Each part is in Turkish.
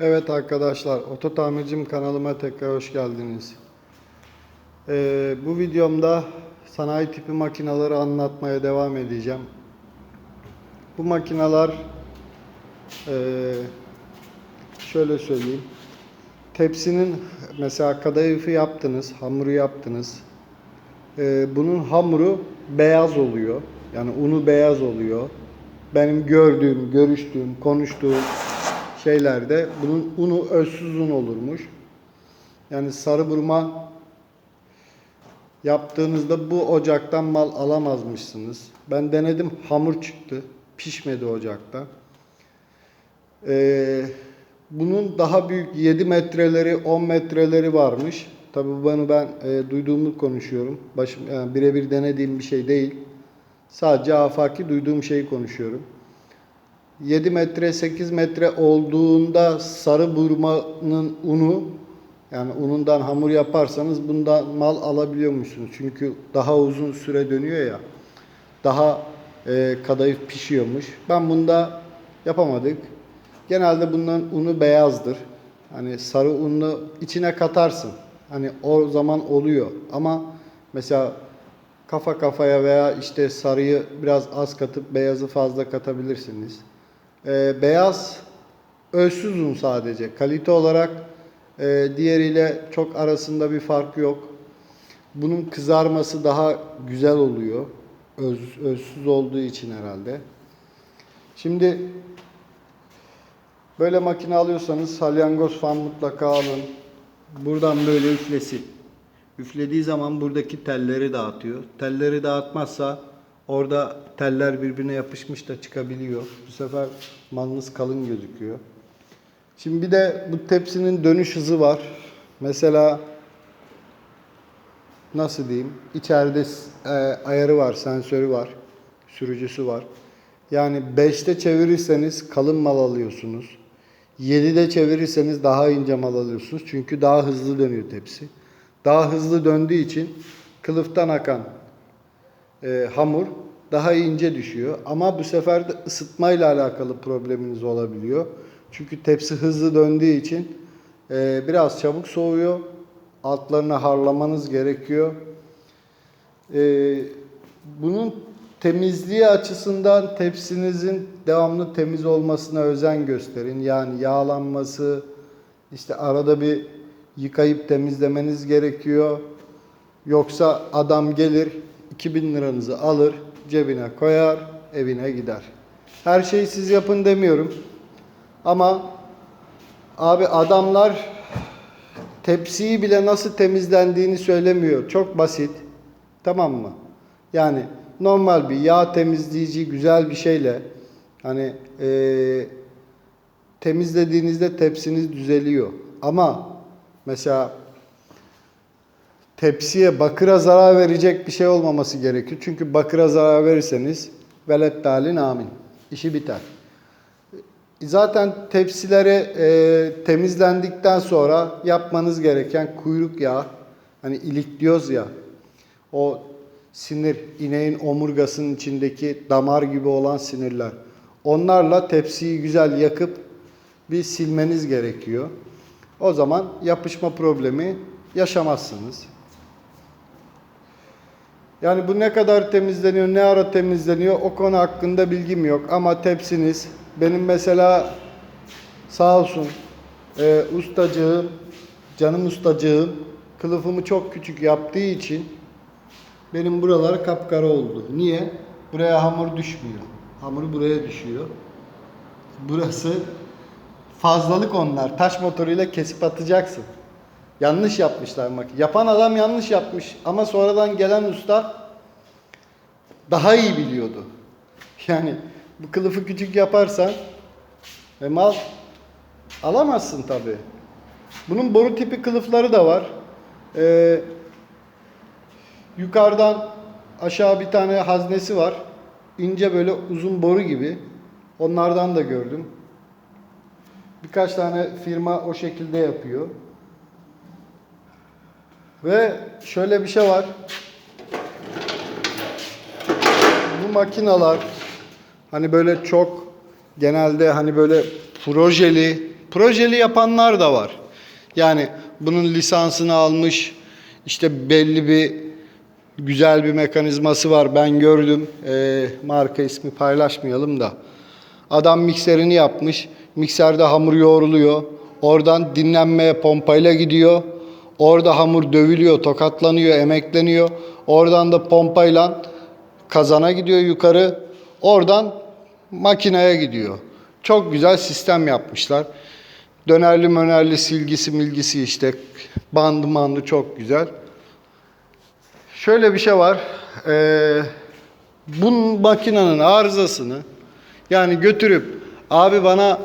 Evet arkadaşlar, Oto Tamircim kanalıma tekrar hoş geldiniz. Ee, bu videomda sanayi tipi makinaları anlatmaya devam edeceğim. Bu makinalar ee, şöyle söyleyeyim. Tepsinin mesela kadayıfı yaptınız, hamuru yaptınız. Ee, bunun hamuru beyaz oluyor. Yani unu beyaz oluyor. Benim gördüğüm, görüştüğüm, konuştuğum şeylerde bunun unu özsüz un olurmuş. Yani sarı burma yaptığınızda bu ocaktan mal alamazmışsınız. Ben denedim hamur çıktı. Pişmedi ocakta. Ee, bunun daha büyük 7 metreleri 10 metreleri varmış. Tabi bunu ben e, duyduğumu konuşuyorum. Başım yani birebir denediğim bir şey değil. Sadece afaki duyduğum şeyi konuşuyorum. 7 metre 8 metre olduğunda sarı burmanın unu yani unundan hamur yaparsanız bundan mal alabiliyormuşsunuz. Çünkü daha uzun süre dönüyor ya. Daha e, kadayıf pişiyormuş. Ben bunda yapamadık. Genelde bunların unu beyazdır. Hani sarı unlu içine katarsın. Hani o zaman oluyor. Ama mesela kafa kafaya veya işte sarıyı biraz az katıp beyazı fazla katabilirsiniz. Ee, beyaz ölsüz un sadece. Kalite olarak e, diğeriyle çok arasında bir fark yok. Bunun kızarması daha güzel oluyor. Öz, özsüz olduğu için herhalde. Şimdi böyle makine alıyorsanız salyangoz fan mutlaka alın. Buradan böyle üflesin. Üflediği zaman buradaki telleri dağıtıyor. Telleri dağıtmazsa orada teller birbirine yapışmış da çıkabiliyor. Bu sefer malınız kalın gözüküyor. Şimdi bir de bu tepsinin dönüş hızı var. Mesela nasıl diyeyim? İçeride e, ayarı var, sensörü var, sürücüsü var. Yani 5'te çevirirseniz kalın mal alıyorsunuz. 7'de çevirirseniz daha ince mal alıyorsunuz. Çünkü daha hızlı dönüyor tepsi. Daha hızlı döndüğü için kılıftan akan e, hamur daha ince düşüyor. Ama bu sefer de ısıtmayla alakalı probleminiz olabiliyor. Çünkü tepsi hızlı döndüğü için e, biraz çabuk soğuyor. Altlarını harlamanız gerekiyor. E, bunun temizliği açısından tepsinizin devamlı temiz olmasına özen gösterin. Yani yağlanması, işte arada bir yıkayıp temizlemeniz gerekiyor. Yoksa adam gelir 2000 liranızı alır, cebine koyar, evine gider. Her şeyi siz yapın demiyorum. Ama abi adamlar tepsiyi bile nasıl temizlendiğini söylemiyor. Çok basit. Tamam mı? Yani normal bir yağ temizleyici güzel bir şeyle hani eee temizlediğinizde tepsiniz düzeliyor. Ama mesela tepsiye bakıra zarar verecek bir şey olmaması gerekiyor. Çünkü bakıra zarar verirseniz velet dalin amin. İşi biter. Zaten tepsileri e, temizlendikten sonra yapmanız gereken kuyruk yağı, hani ilikliyoruz ya, o sinir, ineğin omurgasının içindeki damar gibi olan sinirler. Onlarla tepsiyi güzel yakıp bir silmeniz gerekiyor. O zaman yapışma problemi yaşamazsınız. Yani bu ne kadar temizleniyor, ne ara temizleniyor o konu hakkında bilgim yok. Ama tepsiniz, benim mesela sağ olsun e, ustacığım, canım ustacığım kılıfımı çok küçük yaptığı için benim buralar kapkara oldu. Niye? Buraya hamur düşmüyor. Hamur buraya düşüyor. Burası fazlalık onlar. Taş motoruyla kesip atacaksın. Yanlış yapmışlar bak. Yapan adam yanlış yapmış ama sonradan gelen usta daha iyi biliyordu. Yani bu kılıfı küçük yaparsan e, mal alamazsın tabi. Bunun boru tipi kılıfları da var. Ee, yukarıdan aşağı bir tane haznesi var. İnce böyle uzun boru gibi. Onlardan da gördüm. Birkaç tane firma o şekilde yapıyor. Ve şöyle bir şey var. Bu makinalar hani böyle çok genelde hani böyle projeli projeli yapanlar da var. Yani bunun lisansını almış işte belli bir güzel bir mekanizması var. Ben gördüm. Ee, marka ismi paylaşmayalım da. Adam mikserini yapmış. Mikserde hamur yoğruluyor. Oradan dinlenmeye pompayla gidiyor. Orada hamur dövülüyor, tokatlanıyor, emekleniyor. Oradan da pompayla kazana gidiyor yukarı. Oradan makineye gidiyor. Çok güzel sistem yapmışlar. Dönerli mönerli silgisi milgisi işte bandı mandı çok güzel. Şöyle bir şey var. Ee, bu makinenin arızasını yani götürüp abi bana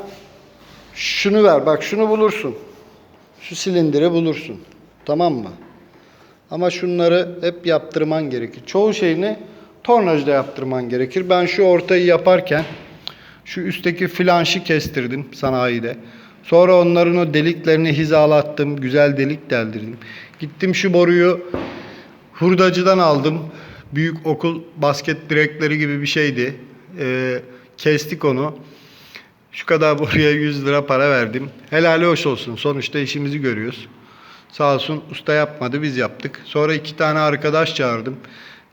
şunu ver bak şunu bulursun. Şu silindiri bulursun. Tamam mı? Ama şunları hep yaptırman gerekir. Çoğu şeyini tornacıda yaptırman gerekir. Ben şu ortayı yaparken şu üstteki flanşı kestirdim sanayide. Sonra onların o deliklerini hizalattım. Güzel delik deldirdim. Gittim şu boruyu hurdacıdan aldım. Büyük okul basket direkleri gibi bir şeydi. Ee, kestik onu. Şu kadar boruya 100 lira para verdim. Helali hoş olsun. Sonuçta işimizi görüyoruz. Sağ olsun usta yapmadı biz yaptık. Sonra iki tane arkadaş çağırdım.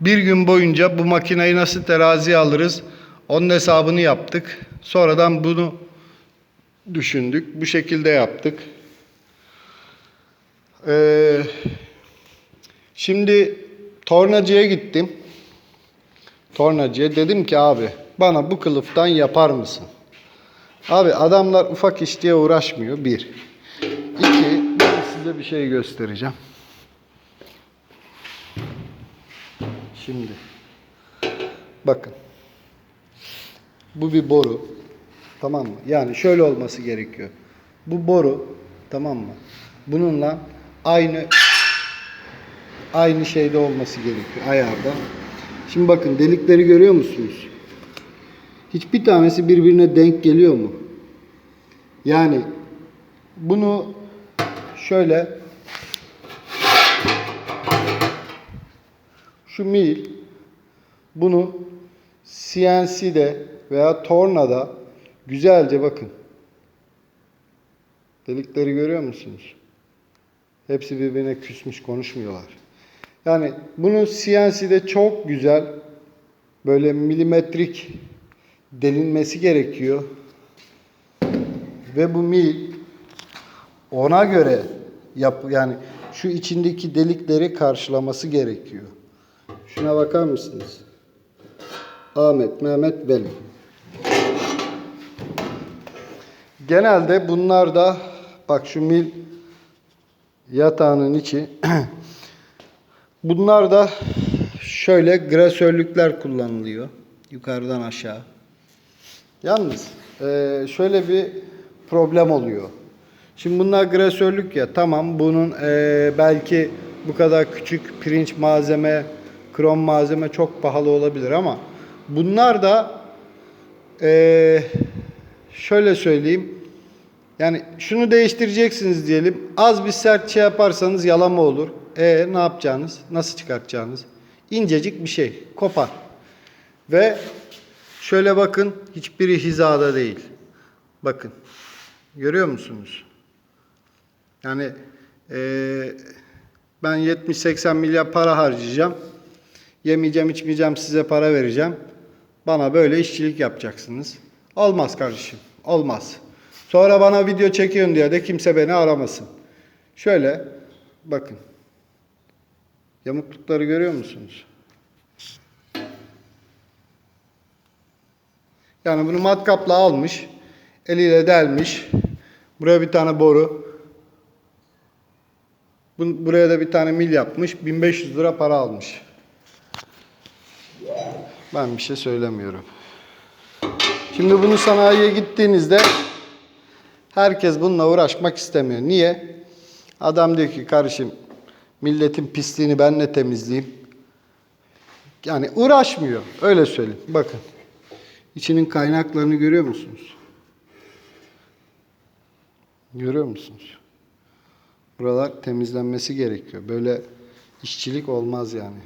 Bir gün boyunca bu makineyi nasıl teraziye alırız onun hesabını yaptık. Sonradan bunu düşündük. Bu şekilde yaptık. Ee, şimdi tornacıya gittim. Tornacıya dedim ki abi bana bu kılıftan yapar mısın? Abi adamlar ufak iş uğraşmıyor. Bir. İki, ben size bir şey göstereceğim. Şimdi. Bakın. Bu bir boru. Tamam mı? Yani şöyle olması gerekiyor. Bu boru tamam mı? Bununla aynı aynı şeyde olması gerekiyor ayarda. Şimdi bakın delikleri görüyor musunuz? Hiçbir tanesi birbirine denk geliyor mu? Yani bunu şöyle şu mil bunu CNC'de veya tornada güzelce bakın. Delikleri görüyor musunuz? Hepsi birbirine küsmüş konuşmuyorlar. Yani bunu CNC'de çok güzel böyle milimetrik delinmesi gerekiyor. Ve bu mil ona göre yap yani şu içindeki delikleri karşılaması gerekiyor. Şuna bakar mısınız? Ahmet, Mehmet, benim. Genelde bunlar da bak şu mil yatağının içi bunlar da şöyle grasörlükler kullanılıyor. Yukarıdan aşağı. Yalnız eee, şöyle bir problem oluyor. Şimdi bunlar grasörlük ya tamam bunun eee, belki bu kadar küçük pirinç malzeme, krom malzeme çok pahalı olabilir ama bunlar da eee, şöyle söyleyeyim yani şunu değiştireceksiniz diyelim. Az bir sert şey yaparsanız yalama olur. E ne yapacaksınız? Nasıl çıkartacaksınız? İncecik bir şey. Kopar. Ve şöyle bakın hiçbiri hizada değil. Bakın. Görüyor musunuz? Yani eee, ben 70-80 milyar para harcayacağım. Yemeyeceğim, içmeyeceğim, size para vereceğim. Bana böyle işçilik yapacaksınız. Olmaz kardeşim. Olmaz. Sonra bana video çekiyorsun diye de kimse beni aramasın. Şöyle bakın. Yamuklukları görüyor musunuz? Yani bunu matkapla almış, eliyle delmiş. Buraya bir tane boru. Bu- Buraya da bir tane mil yapmış. 1500 lira para almış. Ben bir şey söylemiyorum. Şimdi bunu sanayiye gittiğinizde herkes bununla uğraşmak istemiyor. Niye? Adam diyor ki kardeşim milletin pisliğini ben ne temizleyeyim? Yani uğraşmıyor. Öyle söyleyeyim. Bakın. İçinin kaynaklarını görüyor musunuz? Görüyor musunuz? Buralar temizlenmesi gerekiyor. Böyle işçilik olmaz yani.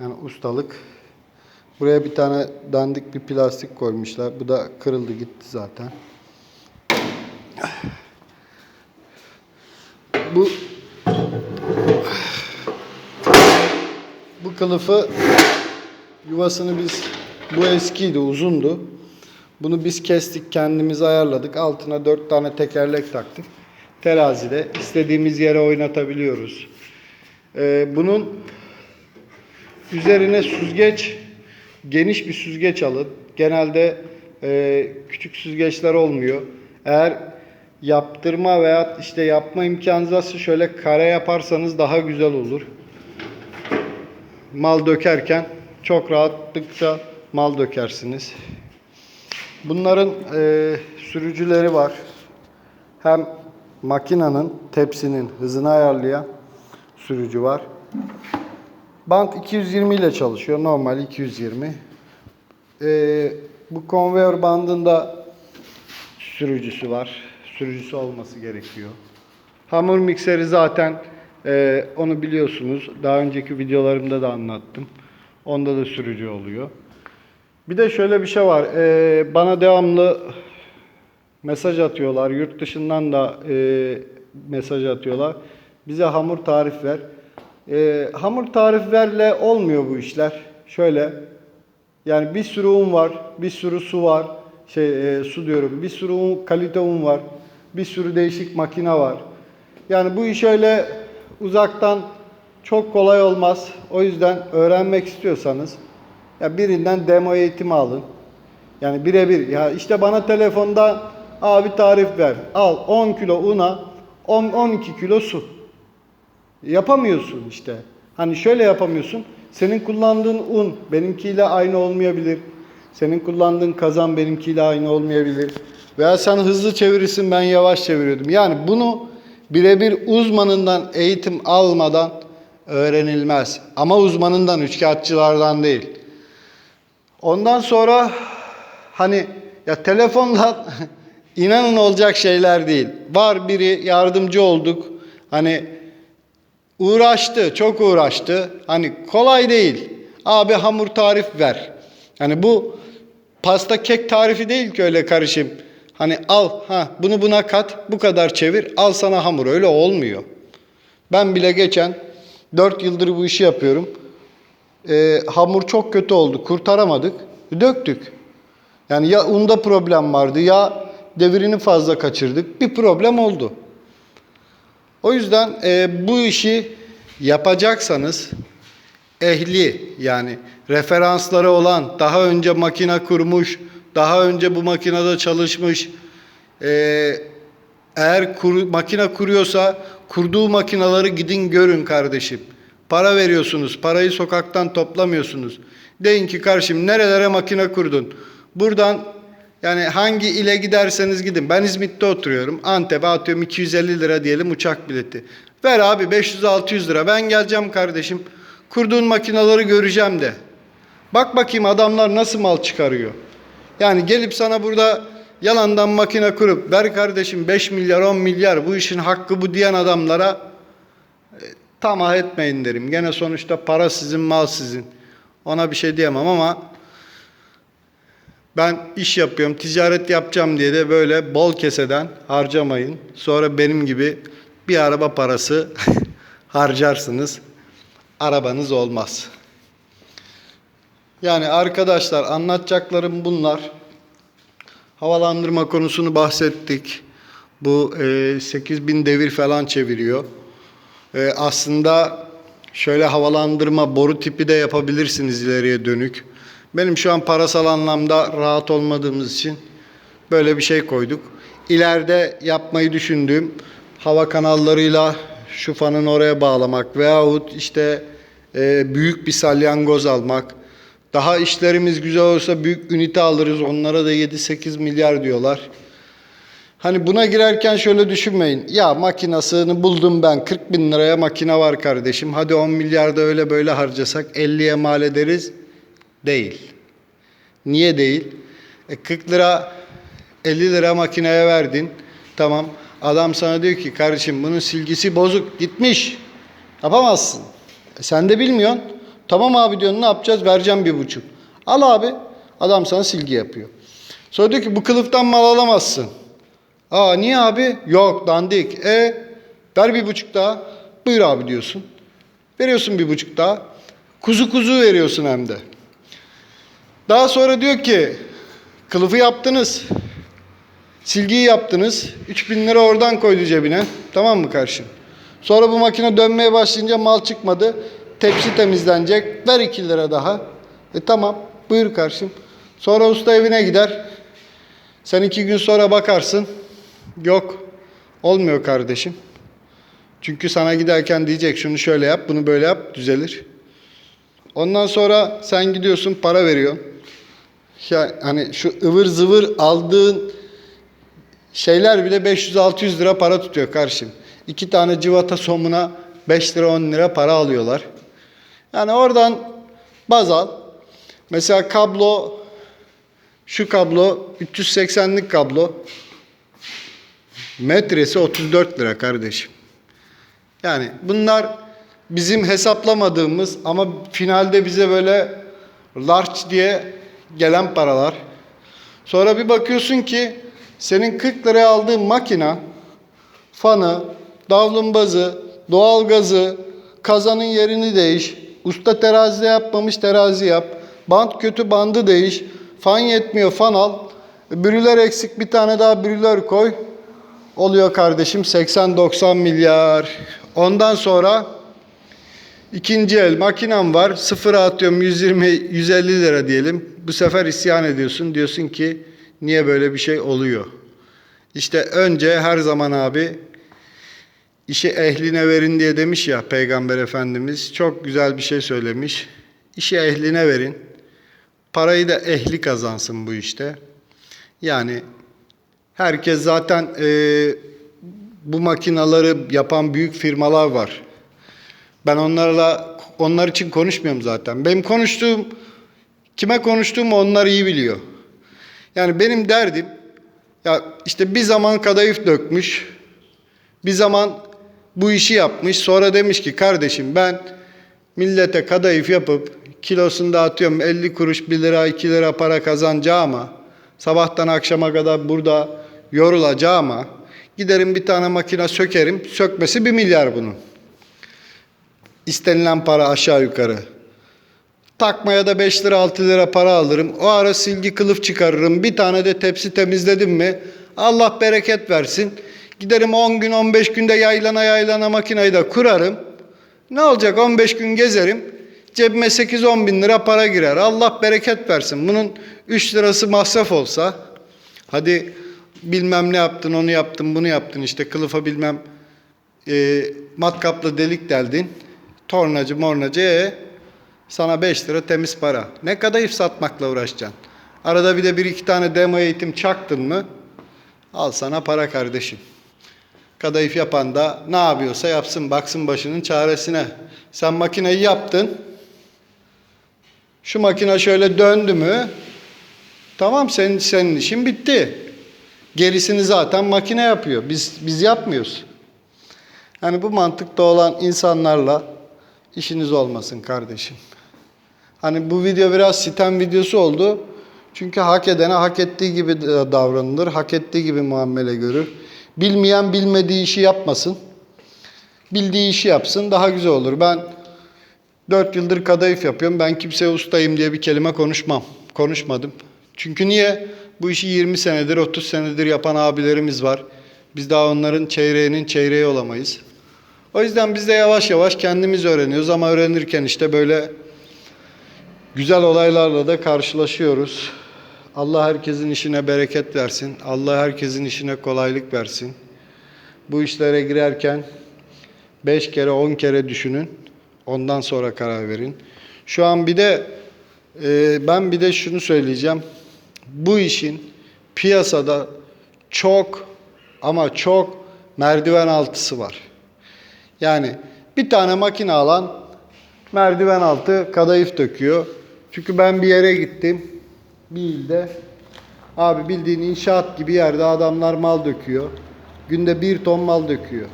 Yani ustalık Buraya bir tane dandik bir plastik koymuşlar. Bu da kırıldı gitti zaten. Bu bu kılıfı yuvasını biz bu eskiydi, uzundu. Bunu biz kestik, kendimiz ayarladık. Altına dört tane tekerlek taktık. Terazide istediğimiz yere oynatabiliyoruz. Ee, bunun üzerine süzgeç, geniş bir süzgeç alın. Genelde e, küçük süzgeçler olmuyor. Eğer yaptırma veya işte yapma imkanınız varsa şöyle kare yaparsanız daha güzel olur. Mal dökerken çok rahatlıkla mal dökersiniz. Bunların e, sürücüleri var. Hem makinenin tepsinin hızını ayarlayan sürücü var. Bant 220 ile çalışıyor. Normal 220. E, bu konveyör bandında sürücüsü var. Sürücüsü olması gerekiyor. Hamur mikseri zaten e, onu biliyorsunuz. Daha önceki videolarımda da anlattım. Onda da sürücü oluyor. Bir de şöyle bir şey var. E, bana devamlı mesaj atıyorlar. Yurt dışından da e, mesaj atıyorlar. Bize hamur tarif ver. E, hamur tarif verle olmuyor bu işler. Şöyle yani bir sürü un var, bir sürü su var. Şey e, su diyorum. Bir sürü un, kalite un var. Bir sürü değişik makine var. Yani bu iş öyle uzaktan çok kolay olmaz. O yüzden öğrenmek istiyorsanız ya birinden demo eğitimi alın. Yani birebir ya işte bana telefonda abi tarif ver. Al 10 kilo una 10 12 kilo su. Yapamıyorsun işte. Hani şöyle yapamıyorsun. Senin kullandığın un benimkiyle aynı olmayabilir. Senin kullandığın kazan benimkiyle aynı olmayabilir. Veya sen hızlı çevirirsin ben yavaş çeviriyordum. Yani bunu birebir uzmanından eğitim almadan öğrenilmez. Ama uzmanından, üçkağıtçılardan değil. Ondan sonra hani ya telefonla inanın olacak şeyler değil. Var biri yardımcı olduk. Hani uğraştı, çok uğraştı. Hani kolay değil. Abi hamur tarif ver. Hani bu pasta kek tarifi değil ki öyle karışım. Hani al ha bunu buna kat, bu kadar çevir, al sana hamur. Öyle olmuyor. Ben bile geçen 4 yıldır bu işi yapıyorum. Ee, hamur çok kötü oldu. Kurtaramadık. Döktük. Yani ya unda problem vardı ya devirini fazla kaçırdık. Bir problem oldu. O yüzden e, bu işi yapacaksanız ehli yani referansları olan, daha önce makine kurmuş, daha önce bu makinede çalışmış, e, eğer kuru, makine kuruyorsa kurduğu makinaları gidin görün kardeşim. Para veriyorsunuz, parayı sokaktan toplamıyorsunuz. Deyin ki kardeşim nerelere makine kurdun? Buradan yani hangi ile giderseniz gidin. Ben İzmit'te oturuyorum. Antep'e atıyorum 250 lira diyelim uçak bileti. Ver abi 500-600 lira. Ben geleceğim kardeşim. Kurduğun makinaları göreceğim de. Bak bakayım adamlar nasıl mal çıkarıyor. Yani gelip sana burada yalandan makine kurup ver kardeşim 5 milyar 10 milyar bu işin hakkı bu diyen adamlara e, tamah etmeyin derim. Gene sonuçta para sizin mal sizin. Ona bir şey diyemem ama ben iş yapıyorum, ticaret yapacağım diye de böyle bol keseden harcamayın. Sonra benim gibi bir araba parası harcarsınız. Arabanız olmaz. Yani arkadaşlar anlatacaklarım bunlar. Havalandırma konusunu bahsettik. Bu e, 8000 devir falan çeviriyor. E, aslında şöyle havalandırma boru tipi de yapabilirsiniz ileriye dönük. Benim şu an parasal anlamda rahat olmadığımız için böyle bir şey koyduk. İleride yapmayı düşündüğüm hava kanallarıyla şu fanın oraya bağlamak veyahut işte e, büyük bir salyangoz almak. Daha işlerimiz güzel olursa büyük ünite alırız. Onlara da 7-8 milyar diyorlar. Hani buna girerken şöyle düşünmeyin. Ya makinasını buldum ben 40 bin liraya makine var kardeşim. Hadi 10 milyarda öyle böyle harcasak 50'ye mal ederiz. Değil. Niye değil? E 40 lira 50 lira makineye verdin. Tamam. Adam sana diyor ki kardeşim bunun silgisi bozuk gitmiş. Yapamazsın. E sen de bilmiyorsun. Tamam abi diyorsun ne yapacağız? Vereceğim bir buçuk. Al abi. Adam sana silgi yapıyor. Sonra diyor ki bu kılıftan mal alamazsın. Aa niye abi? Yok dandik. E ver bir buçuk daha. Buyur abi diyorsun. Veriyorsun bir buçuk daha. Kuzu kuzu veriyorsun hem de. Daha sonra diyor ki kılıfı yaptınız. Silgiyi yaptınız. 3000 lira oradan koydu cebine. Tamam mı kardeşim? Sonra bu makine dönmeye başlayınca mal çıkmadı. Tepsi temizlenecek. Ver 2 lira daha. E tamam. Buyur kardeşim. Sonra usta evine gider. Sen iki gün sonra bakarsın. Yok. Olmuyor kardeşim. Çünkü sana giderken diyecek şunu şöyle yap, bunu böyle yap, düzelir. Ondan sonra sen gidiyorsun, para veriyorsun. Ya hani şu ıvır zıvır aldığın şeyler bile 500-600 lira para tutuyor kardeşim. İki tane civata somuna 5 lira 10 lira para alıyorlar. Yani oradan baz al. Mesela kablo şu kablo 380'lik kablo metresi 34 lira kardeşim. Yani bunlar bizim hesaplamadığımız ama finalde bize böyle large diye gelen paralar. Sonra bir bakıyorsun ki senin 40 liraya aldığın makina fanı, davlumbazı, doğalgazı, kazanın yerini değiş, usta terazide yapmamış terazi yap, bant kötü bandı değiş, fan yetmiyor fan al, brüler eksik bir tane daha brüler koy, oluyor kardeşim 80-90 milyar. Ondan sonra ikinci el makinem var. Sıfıra atıyorum 120-150 lira diyelim. Bu sefer isyan ediyorsun. Diyorsun ki niye böyle bir şey oluyor? İşte önce her zaman abi işi ehline verin diye demiş ya Peygamber Efendimiz. Çok güzel bir şey söylemiş. İşi ehline verin. Parayı da ehli kazansın bu işte. Yani Herkes zaten e, bu makinaları yapan büyük firmalar var. Ben onlarla onlar için konuşmuyorum zaten. Benim konuştuğum kime konuştuğumu onlar iyi biliyor. Yani benim derdim ya işte bir zaman kadayıf dökmüş. Bir zaman bu işi yapmış. Sonra demiş ki kardeşim ben millete kadayıf yapıp kilosunu dağıtıyorum 50 kuruş 1 lira 2 lira para kazanacağıma sabahtan akşama kadar burada yorulacağıma giderim bir tane makine sökerim. Sökmesi bir milyar bunun. İstenilen para aşağı yukarı. Takmaya da 5 lira 6 lira para alırım. O ara silgi kılıf çıkarırım. Bir tane de tepsi temizledim mi Allah bereket versin. Giderim 10 gün 15 günde yaylana yaylana makineyi de kurarım. Ne olacak 15 gün gezerim. Cebime 8-10 bin lira para girer. Allah bereket versin. Bunun 3 lirası masraf olsa. Hadi bilmem ne yaptın, onu yaptın, bunu yaptın. işte kılıfa bilmem e, matkapla delik deldin. Tornacı mornacı e, sana 5 lira temiz para. Ne kadayıf satmakla uğraşacaksın. Arada bir de bir iki tane demo eğitim çaktın mı al sana para kardeşim. Kadayıf yapan da ne yapıyorsa yapsın baksın başının çaresine. Sen makineyi yaptın. Şu makine şöyle döndü mü tamam senin, senin işin bitti. Gerisini zaten makine yapıyor. Biz biz yapmıyoruz. Yani bu mantıkta olan insanlarla işiniz olmasın kardeşim. Hani bu video biraz sitem videosu oldu. Çünkü hak edene hak ettiği gibi davranılır, hak ettiği gibi muamele görür. Bilmeyen bilmediği işi yapmasın. Bildiği işi yapsın daha güzel olur. Ben 4 yıldır kadayıf yapıyorum. Ben kimseye ustayım diye bir kelime konuşmam. Konuşmadım. Çünkü niye? Bu işi 20 senedir, 30 senedir yapan abilerimiz var. Biz daha onların çeyreğinin çeyreği olamayız. O yüzden biz de yavaş yavaş kendimiz öğreniyoruz ama öğrenirken işte böyle güzel olaylarla da karşılaşıyoruz. Allah herkesin işine bereket versin. Allah herkesin işine kolaylık versin. Bu işlere girerken 5 kere 10 kere düşünün. Ondan sonra karar verin. Şu an bir de e, ben bir de şunu söyleyeceğim bu işin piyasada çok ama çok merdiven altısı var. Yani bir tane makine alan merdiven altı kadayıf döküyor. Çünkü ben bir yere gittim. Bir ilde. Abi bildiğin inşaat gibi yerde adamlar mal döküyor. Günde bir ton mal döküyor.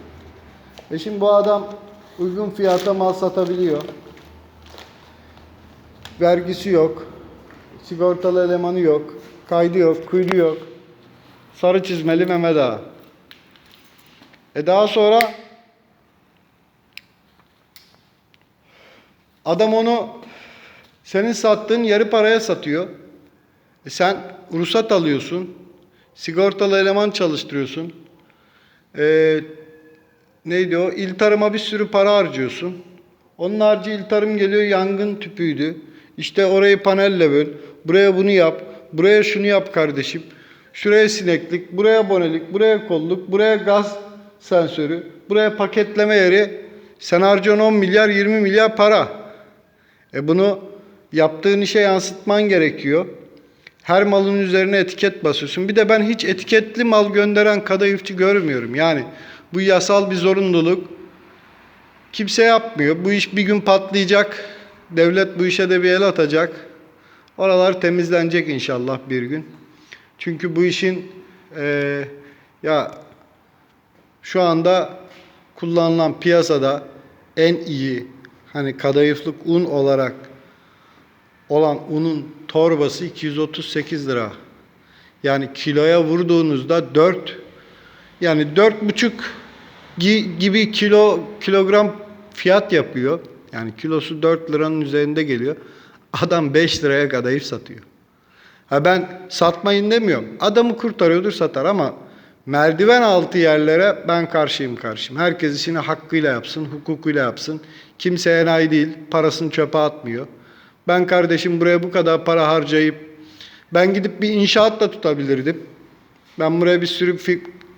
E şimdi bu adam uygun fiyata mal satabiliyor. Vergisi yok. Sigortalı elemanı yok. Kaydı yok, kuydu yok. Sarı çizmeli Mehmet Ağa. E daha sonra adam onu senin sattığın yarı paraya satıyor. E sen ruhsat alıyorsun. Sigortalı eleman çalıştırıyorsun. E, neydi o? İl tarıma bir sürü para harcıyorsun. Onun harcı il tarım geliyor yangın tüpüydü. İşte orayı panelle böl. Buraya bunu yap. Buraya şunu yap kardeşim. Şuraya sineklik, buraya bonelik, buraya kolluk, buraya gaz sensörü, buraya paketleme yeri. Sen harcıyorsun 10 milyar 20 milyar para. E bunu yaptığın işe yansıtman gerekiyor. Her malın üzerine etiket basıyorsun. Bir de ben hiç etiketli mal gönderen kadayıfçı görmüyorum. Yani bu yasal bir zorunluluk. Kimse yapmıyor. Bu iş bir gün patlayacak. Devlet bu işe de bir el atacak. Oralar temizlenecek inşallah bir gün. Çünkü bu işin eee, ya şu anda kullanılan piyasada en iyi hani kadayıflık un olarak olan unun torbası 238 lira. Yani kiloya vurduğunuzda 4 yani 4,5 gi- gibi kilo kilogram fiyat yapıyor. Yani kilosu 4 liranın üzerinde geliyor. Adam 5 liraya kadayıf satıyor. Ha ben satmayın demiyorum. Adamı kurtarıyordur satar ama merdiven altı yerlere ben karşıyım karşıyım. Herkes işini hakkıyla yapsın, hukukuyla yapsın. Kimse enayi değil, parasını çöpe atmıyor. Ben kardeşim buraya bu kadar para harcayıp ben gidip bir inşaat da tutabilirdim. Ben buraya bir sürü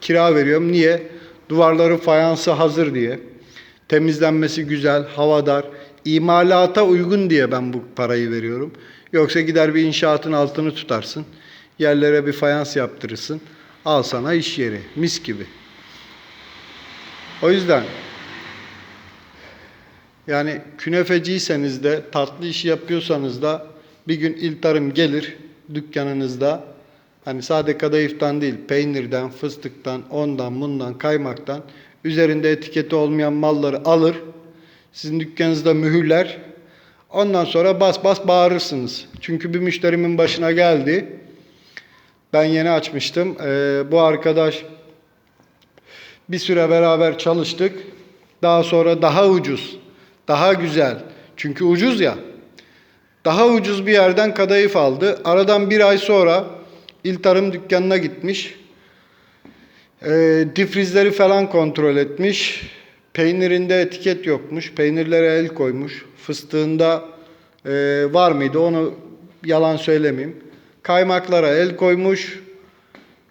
kira veriyorum. Niye? Duvarların fayansı hazır diye. Temizlenmesi güzel, havadar, imalata uygun diye ben bu parayı veriyorum. Yoksa gider bir inşaatın altını tutarsın. Yerlere bir fayans yaptırırsın. Al sana iş yeri. Mis gibi. O yüzden yani künefeciyseniz de tatlı işi yapıyorsanız da bir gün il tarım gelir dükkanınızda hani sade kadayıftan değil peynirden, fıstıktan, ondan, bundan, kaymaktan üzerinde etiketi olmayan malları alır. Sizin dükkanınızda mühürler. Ondan sonra bas bas bağırırsınız. Çünkü bir müşterimin başına geldi. Ben yeni açmıştım. Ee, bu arkadaş bir süre beraber çalıştık. Daha sonra daha ucuz, daha güzel. Çünkü ucuz ya. Daha ucuz bir yerden kadayıf aldı. Aradan bir ay sonra il tarım dükkanına gitmiş. Ee, difrizleri falan kontrol etmiş. Peynirinde etiket yokmuş. Peynirlere el koymuş. Fıstığında e, var mıydı onu yalan söylemeyeyim. Kaymaklara el koymuş.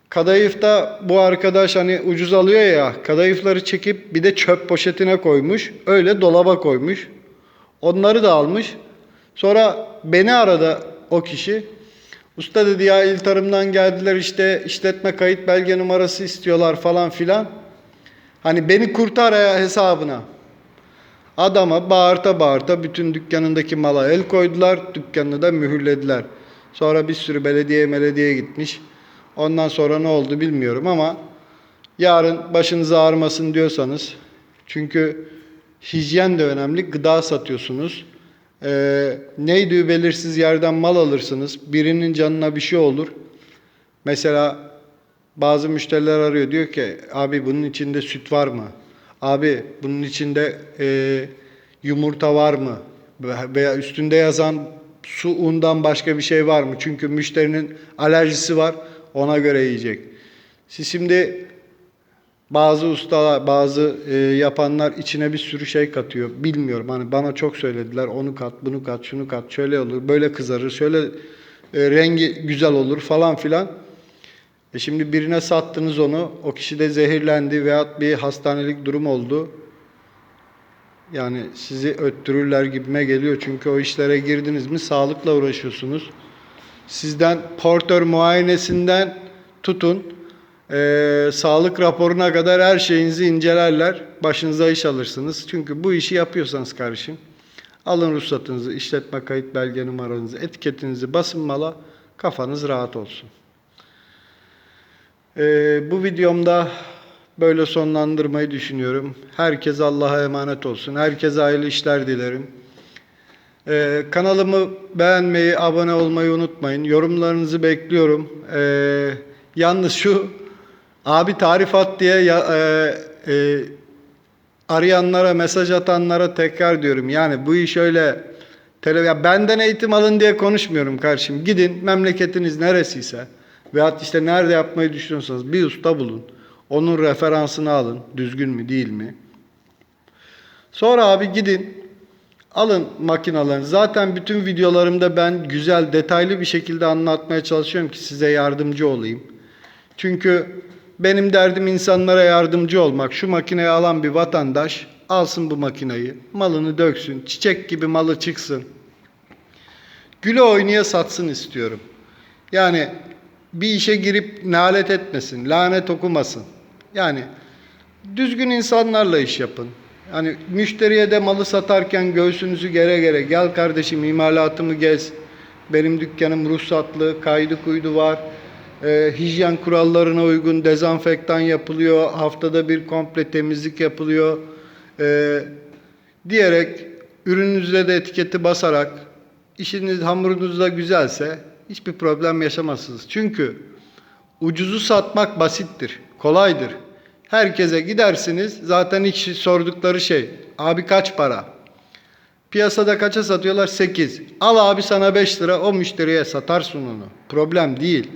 Kadayıfta bu arkadaş hani ucuz alıyor ya kadayıfları çekip bir de çöp poşetine koymuş. Öyle dolaba koymuş. Onları da almış. Sonra beni aradı o kişi. Usta dedi ya il tarımdan geldiler işte işletme kayıt belge numarası istiyorlar falan filan. Hani beni kurtar ya hesabına. Adama bağırta bağırta bütün dükkanındaki mala el koydular. Dükkanını da mühürlediler. Sonra bir sürü belediye belediye gitmiş. Ondan sonra ne oldu bilmiyorum ama yarın başınız ağrımasın diyorsanız çünkü hijyen de önemli. Gıda satıyorsunuz. Ee, neydi belirsiz yerden mal alırsınız. Birinin canına bir şey olur. Mesela bazı müşteriler arıyor diyor ki abi bunun içinde süt var mı? Abi bunun içinde e, yumurta var mı? Veya üstünde yazan su undan başka bir şey var mı? Çünkü müşterinin alerjisi var ona göre yiyecek. Siz şimdi bazı ustalar, bazı e, yapanlar içine bir sürü şey katıyor. Bilmiyorum hani bana çok söylediler. Onu kat, bunu kat, şunu kat, şöyle olur, böyle kızarır, şöyle e, rengi güzel olur falan filan. E şimdi birine sattınız onu, o kişi de zehirlendi veyahut bir hastanelik durum oldu. Yani sizi öttürürler gibime geliyor. Çünkü o işlere girdiniz mi sağlıkla uğraşıyorsunuz. Sizden portör muayenesinden tutun, e, sağlık raporuna kadar her şeyinizi incelerler. Başınıza iş alırsınız. Çünkü bu işi yapıyorsanız kardeşim, alın ruhsatınızı, işletme kayıt belge numaranızı, etiketinizi basın mala, kafanız rahat olsun. Ee, bu videomda böyle sonlandırmayı düşünüyorum. Herkes Allah'a emanet olsun. Herkese hayırlı işler dilerim. Ee, kanalımı beğenmeyi, abone olmayı unutmayın. Yorumlarınızı bekliyorum. Ee, yalnız şu abi tarif at diye ya, e, e, arayanlara, mesaj atanlara tekrar diyorum. Yani bu iş öyle tele, ya benden eğitim alın diye konuşmuyorum kardeşim. Gidin memleketiniz neresiyse veyahut işte nerede yapmayı düşünüyorsanız bir usta bulun. Onun referansını alın. Düzgün mü değil mi? Sonra abi gidin alın makinalarını. Zaten bütün videolarımda ben güzel detaylı bir şekilde anlatmaya çalışıyorum ki size yardımcı olayım. Çünkü benim derdim insanlara yardımcı olmak. Şu makineyi alan bir vatandaş alsın bu makineyi, malını döksün, çiçek gibi malı çıksın. Güle oynaya satsın istiyorum. Yani bir işe girip nalet etmesin, lanet okumasın. Yani düzgün insanlarla iş yapın. Yani müşteriye de malı satarken göğsünüzü gere gere gel kardeşim imalatımı gez. Benim dükkanım ruhsatlı, kaydı kuydu var. Ee, hijyen kurallarına uygun dezenfektan yapılıyor. Haftada bir komple temizlik yapılıyor. Ee, diyerek ürününüzde de etiketi basarak işiniz hamurunuz da güzelse hiçbir problem yaşamazsınız. Çünkü ucuzu satmak basittir, kolaydır. Herkese gidersiniz zaten ilk sordukları şey abi kaç para? Piyasada kaça satıyorlar? 8. Al abi sana 5 lira o müşteriye satarsın onu. Problem değil.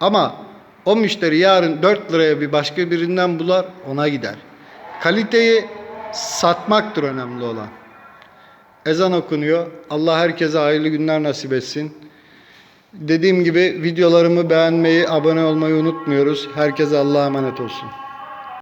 Ama o müşteri yarın 4 liraya bir başka birinden bular ona gider. Kaliteyi satmaktır önemli olan. Ezan okunuyor. Allah herkese hayırlı günler nasip etsin. Dediğim gibi videolarımı beğenmeyi, abone olmayı unutmuyoruz. Herkese Allah'a emanet olsun.